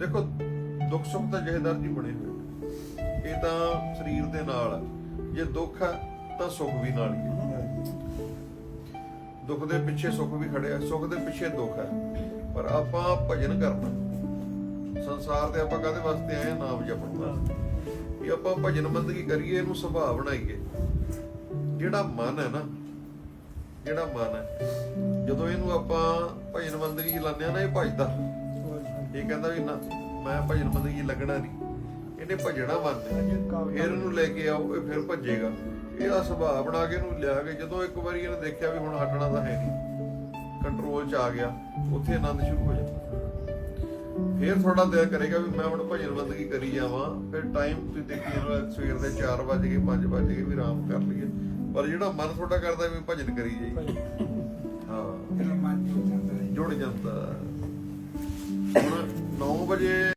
ਦੇਖੋ ਦੁੱਖ ਸੁੱਖ ਤਾਂ ਜਹੇਦਾਰ ਜੀ ਬਣੇ ਹੋਏ ਇਹ ਤਾਂ ਸਰੀਰ ਦੇ ਨਾਲ ਜੇ ਦੁੱਖ ਹੈ, ਤਾਂ ਸੁੱਖ ਵੀ ਨਾਲ ਹੀ ਦੁੱਖ ਦੇ ਪਿੱਛੇ ਸੁੱਖ ਵੀ ਖੜਿਆ, ਸੁੱਖ ਦੇ ਪਿੱਛੇ ਦੁੱਖ ਹੈ। ਪਰ ਆਪਾਂ ਭਜਨ ਕਰਨਾ। ਸੰਸਾਰ ਤੇ ਆਪਾਂ ਕਾਹਦੇ ਵਾਸਤੇ ਆਏ ਨਾਮ ਜਪਣ ਵਾਸਤੇ। ਇਹ ਆਪਾਂ ਭਜਨ ਬੰਦਗੀ ਕਰੀਏ, ਇਹਨੂੰ ਸੁਭਾਅ ਬਣਾਈਏ। ਜਿਹੜਾ ਮਨ ਹੈ ਨਾ, ਜਿਹੜਾ ਮਨ ਹੈ, ਜਦੋਂ ਇਹਨੂੰ ਆਪਾਂ ਭਜਨ ਬੰਦਗੀ ਲਾਉਂਦੇ ਆ ਨਾ, ਇਹ ਭਜਦਾ। ਇਹ ਕਹਿੰਦਾ ਵੀ ਨਾ ਮੈਂ ਭਜਨ ਬੰਦਗੀ ਲੱਗਣਾ ਨਹੀਂ। ਇਹਨੇ ਭਜਣਾ ਨੇ ਫਿਰ ਇਹਨੂੰ ਲੈ ਕੇ ਆਓ ਇਹ ਫਿਰ ਭੱਜੇਗਾ। ਇਹਦਾ ਸੁਭਾਅ ਬਣਾ ਕੇ ਇਹਨੂੰ ਲਿਆ ਕੇ ਜਦੋਂ ਇੱਕ ਵਾਰੀ ਇਹਨੇ ਦੇਖਿਆ ਵੀ ਹੁਣ ਹਟਣਾ ਤਾਂ ਹੈ ਨਹੀਂ। ਕੰਟਰੋਲ 'ਚ ਆ ਗਿਆ ਉੱਥੇ ਆਨੰਦ ਸ਼ੁਰੂ ਹੋ ਜਾਂਦਾ। ਫਿਰ ਥੋੜਾ ਦਿਲ ਕਰੇਗਾ ਵੀ ਮੈਂ ਹੁਣ ਭਜਨ ਬੰਦਗੀ ਕਰੀ ਜਾਵਾਂ। ਫਿਰ ਟਾਈਮ ਤੁਸੀਂ ਦੇਖੀ ਜਾਓ ਸਵੇਰ ਦੇ 4 ਵਜੇ ਗਏ 5 ਵਜੇ ਗਏ ਵੀ ਆਰਾਮ ਕਰ ਲਈਏ। ਪਰ ਜਿਹੜਾ ਮਨ ਤੁਹਾਡਾ ਕਰਦਾ ਵੀ ਭਜਨ ਕਰੀ ਜਾਈ ਹਾਂ। ਮਨ ਜੁੜ ਜਾਂਦਾ ਜੁੜ ਜਾਂਦਾ। ਹੁਣ 9 ਵਜੇ